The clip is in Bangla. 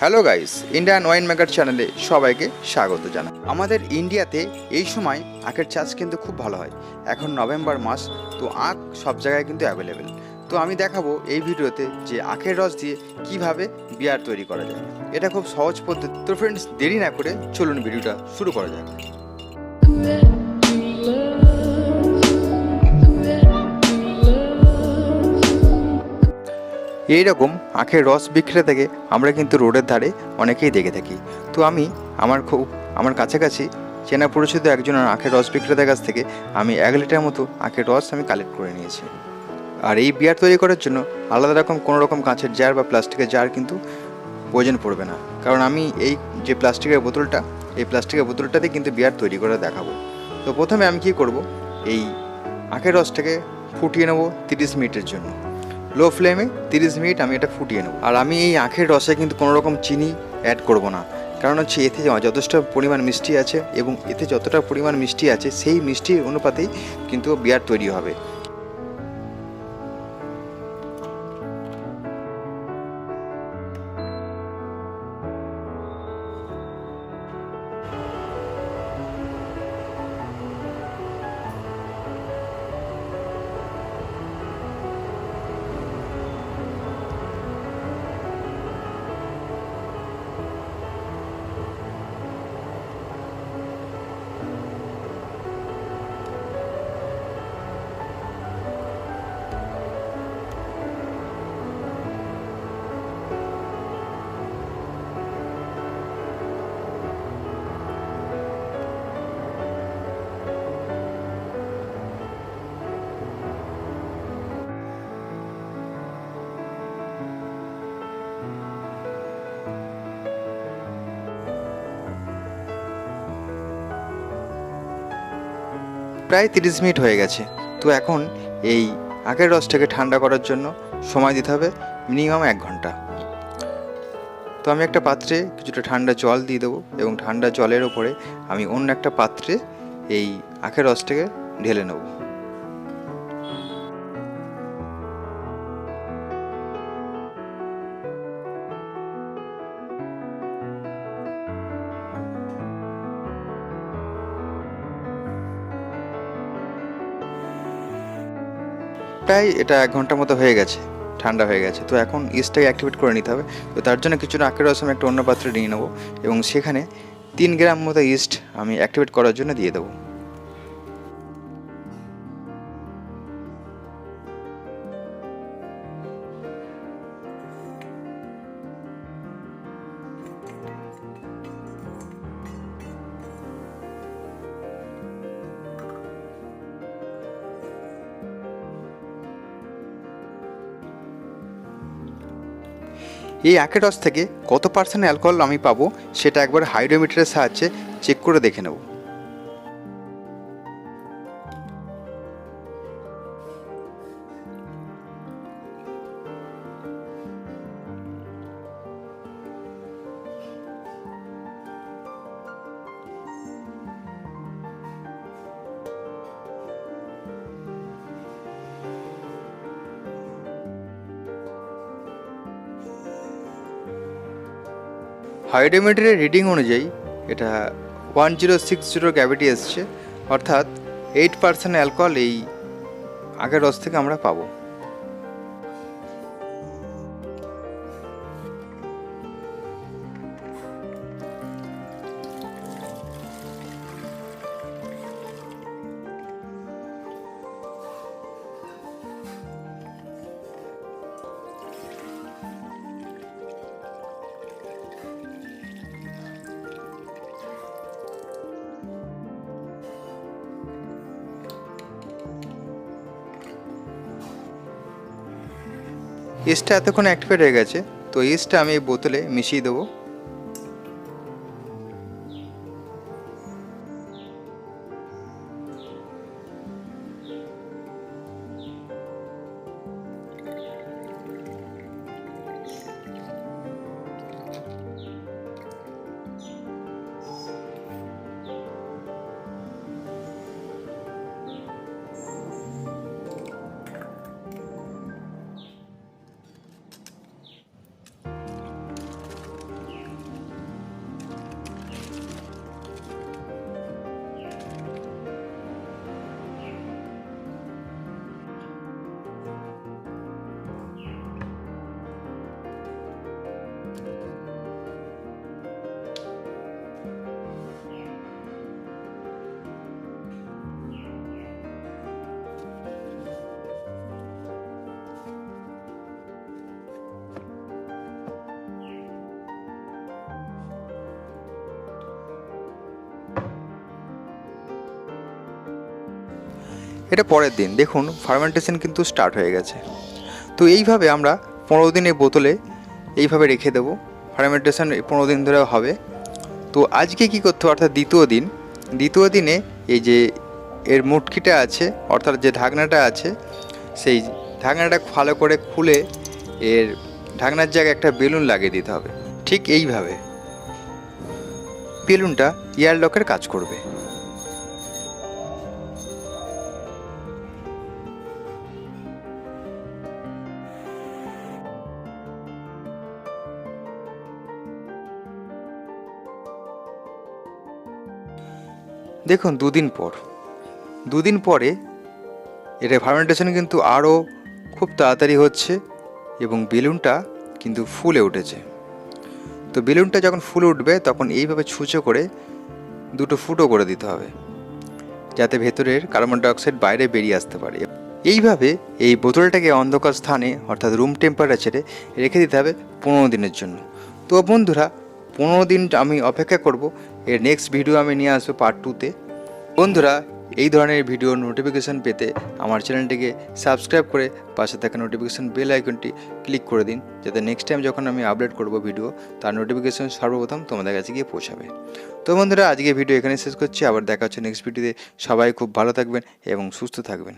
Hello guys Indian wine maker চ্যানেলে সবাইকে স্বাগত জানাই। আমাদের ইন্ডিয়াতে এই সময় আখের চাষ কিন্তু খুব ভালো হয়। এখন নভেম্বর মাস, তো আখ সব জায়গায় কিন্তু অ্যাভেলেবেল তো আমি দেখাবো এই ভিডিওতে যে আখের রস দিয়ে কীভাবে বিয়ার তৈরি করা যায়। এটা খুব সহজ পদ্ধতি। তো ফ্রেন্ডস দেরি না করে চলুন ভিডিওটা শুরু করা যাক। এই রকম আখের রস বিক্রেতাকে আমরা কিন্তু রোডের ধারে অনেকেই দেখে থাকি। তো আমি আমার খুব, আমার কাছাকাছি চেনা পরিচিত একজন আখের রস বিক্রেতার কাছ থেকে আমি এক লিটার মতো আখের রস আমি কালেক্ট করে নিয়েছি। আর এই বিয়ার তৈরি করার জন্য আলাদা রকম কোনো রকম কাঁচের জার বা প্লাস্টিকের জার কিন্তু প্রয়োজন পড়বে না। কারণ আমি এই যে প্লাস্টিকের বোতলটা, এই প্লাস্টিকের বোতলটাতে কিন্তু বিয়ার তৈরি করে দেখাবো। তো প্রথমে আমি কি করব? এই আখের রসটাকে ফুটিয়ে নেব তিরিশ মিনিটের জন্য। লো ফ্লেমে তিরিশ মিনিট আমি এটা ফুটিয়ে নেব। আর আমি এই আখের রসে কিন্তু কোনো রকম চিনি অ্যাড করব না। কারণ হচ্ছে এতে যথেষ্ট পরিমাণ মিষ্টি আছে এবং এতে যতটা পরিমাণ মিষ্টি আছে, সেই মিষ্টির অনুপাতেই কিন্তু বিয়ার তৈরি হবে। প্রায় তিরিশ মিনিট হয়ে গেছে। তো এখন এই আখের রসটাকে ঠান্ডা করার জন্য সময় দিতে হবে মিনিমাম এক ঘণ্টা। তো আমি একটা পাত্রে কিছুটা ঠান্ডা জল দিয়ে দেবো এবং ঠান্ডা জলের ওপরে আমি অন্য একটা পাত্রে এই আখের রসটাকে ঢেলে নেব। প্রায় এটা এক ঘণ্টার মতো হয়ে গেছে, ঠান্ডা হয়ে গেছে। তো এখন ইস্টটাকে অ্যাক্টিভেট করে নিতে হবে। তো তার জন্য কিছুটা আখের রসম একটা অন্য পাত্রে নিয়ে নেব এবং সেখানে তিন গ্রাম মতো ইস্ট আমি অ্যাক্টিভেট করার জন্য দিয়ে দেবো। এই আখের রস থেকে কত পার্সেন্ট অ্যালকোহল আমি পাবো, সেটা একবার হাইড্রোমিটারের সাহায্যে চেক করে দেখে নেব। হাইড্রোমিটারের রিডিং অনুযায়ী এটা one zero six zero gravity এসছে। অর্থাৎ এইট পার্সেন্ট অ্যালকোহল এই আগের রস থেকে আমরা পাবো। ইস্টটা এতক্ষণ অ্যাক্টিভেট হয়ে গেছে তো ইস্টটা আমি এই বোতলে মিশিয়ে দেবো। এটা পরের দিন। দেখুন ফার্মেন্টেশন কিন্তু স্টার্ট হয়ে গেছে। তো এইভাবে আমরা পনেরো দিন বোতলে এইভাবে রেখে দেবো। ফার্মেন্টেশন পনেরো দিন ধরে হবে। তো আজকে কি করতে হবে? অর্থাৎ দ্বিতীয় দিন। দ্বিতীয় দিনে এই যে এর মুটকিটা আছে, অর্থাৎ যে ঢাকনাটা আছে, সেই ঢাকনাটা ভালো করে খুলে এর ঢাকনার জায়গায় একটা বেলুন লাগিয়ে দিতে হবে। ঠিক এইভাবে। বেলুনটা এয়ারলকের কাজ করবে। দেখুন, দুদিন পর। দুদিন পরে এটা ফার্মেন্টেশন কিন্তু আরও খুব তাড়াতাড়ি হচ্ছে এবং বেলুনটা কিন্তু ফুলে উঠেছে। তো বেলুনটা যখন ফুলে উঠবে, তখন এইভাবে ছুঁচো করে দুটো ফুটো করে দিতে হবে, যাতে ভেতরের কার্বন ডাইঅক্সাইড বাইরে বেরিয়ে আসতে পারে। এইভাবে এই বোতলটাকে অন্ধকার স্থানে, অর্থাৎ রুম টেম্পারেচারে রেখে দিতে হবে পনেরো দিনের জন্য। তো বন্ধুরা পনেরো দিন আমি অপেক্ষা করব। এর নেক্সট ভিডিও আমি নিয়ে আসব পার্ট টুতে বন্ধুরা, এই ধরনের ভিডিও নোটিফিকেশান পেতে আমার চ্যানেলটিকে সাবস্ক্রাইব করে পাশে থাকা নোটিফিকেশান বেল আইকনটি ক্লিক করে দিন। যাতে নেক্সট টাইম যখন আমি আপলোড করব ভিডিও তার নোটিফিকেশান সর্বপ্রথম তোমাদের কাছে গিয়ে পৌঁছাবে। তো বন্ধুরা আজকে ভিডিও এখানে শেষ করছি। আবার দেখা হচ্ছে নেক্সট ভিডিওতে সবাই খুব ভালো থাকবেন এবং সুস্থ থাকবেন।